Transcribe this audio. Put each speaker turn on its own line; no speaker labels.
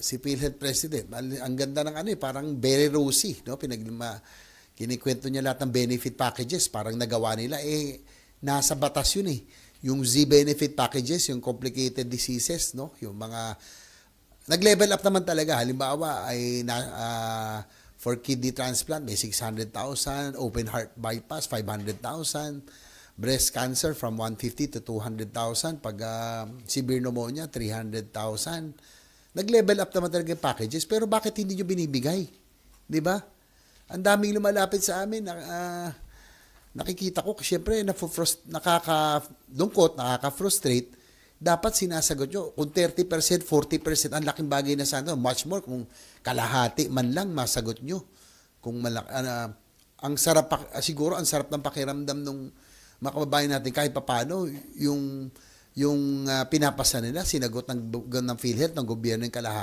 si PhilHealth President, ang ganda ng ano eh, parang very rosy, no? Pinag kinikwento niya lahat ng benefit packages, parang nagawa nila eh nasa batas yun eh. Yung Z benefit packages, yung complicated diseases, no? Yung mga nag-level up naman talaga. Halimbawa ay na, ah, for kidney transplant may 600,000, open heart bypass 500,000, breast cancer from 150 to 200,000, pag ah, severe pneumonia 300,000. Nag-level up naman talaga yung packages, pero bakit hindi nyo binibigay? 'Di ba? Ang daming lumalapit sa amin ah, nakikita ko, syempre, nakaka-lungkot, nakaka-frustrate, dapat sinasagot nyo. Kung 30%, 40%, ang laking bagay na sana. Much more kung kalahati man lang masagot nyo. Kung malak, ah, ang sarap, siguro ang sarap ng pakiramdam nung mga kababayan natin kahit papano yung yung ah, pinapasa nila sinagot ng ng PhilHealth ng gobyerno ng kalahati